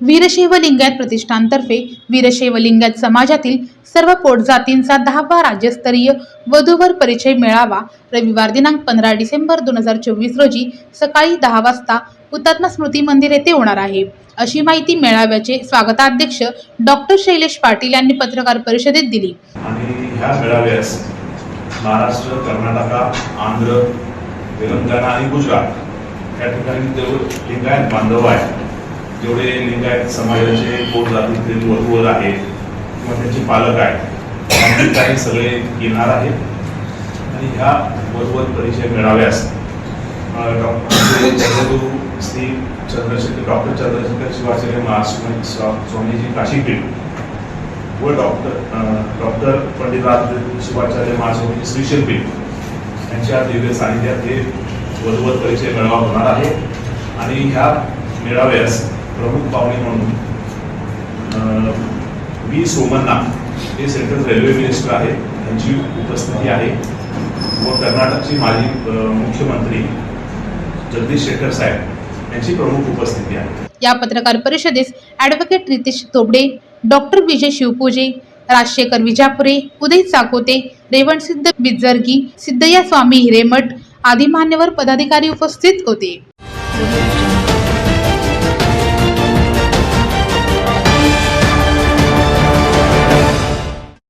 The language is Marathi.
वीरशैव लिंगायत प्रतिष्ठानतर्फे वीरशैव लिंगायत समाजातील सर्व पोटजातींचा दहावा राज्यस्तरीय वधूवर परिचय मेळावा रविवार दिनांक पंधरा डिसेंबर दोन हजार चोवीस रोजी सकाळी दहा वाजता हुतात्मा स्मृती मंदिर येथे होणार आहे. अशी माहिती मेळाव्याचे स्वागताध्यक्ष डॉक्टर शैलेश पाटील यांनी पत्रकार परिषदेत दिली. आणि ह्या मेळाव्यास महाराष्ट्र कर्नाटका आंध्र तेलंगणा आणि गुजरात या ठिकाणी लिंगायत बांधव आहे जेवढे लिंगायत समाजाचे पोट जातीतील वधूवर आहेत किंवा त्यांचे पालक आहेत काही सगळे येणार आहेत. आणि ह्या वधूवर परिचय मिळाव्यास डॉक्टर जगद्गुरू श्री चंद्रशेखर डॉक्टर चंद्रशेखर शिवाचार्य महास्वामी स्वामीजी काशीपीठ व डॉक्टर डॉक्टर पंडितराज शिवाचार्य महास्वामी श्रीशेलपीठ यांच्या दिव्य सानिध्यात हे वधूवर परिचय मेळावा होणार आहे. आणि ह्या मेळाव्यास प्रमुख पाहुणे म्हणून बी व्ही सोमन्ना हे सेंट्रल रेल्वे मिनिस्टर आहेत. यांची उपस्थिती आहे. व कर्नाटकचे माजी मुख्यमंत्री जगदीश शेखर साहेब यांची प्रमुख उपस्थिती आहे. या पत्रकार परिषदेस ॲडव्होकेट रितेश तोबडे डॉक्टर विजय शिवपूजे राजशेखर विजापुरे उदय चाकोते रेवणसिद्ध बिज्जर्गी सिद्धया स्वामी हिरेमठ आदी मान्यवर पदाधिकारी उपस्थित होते.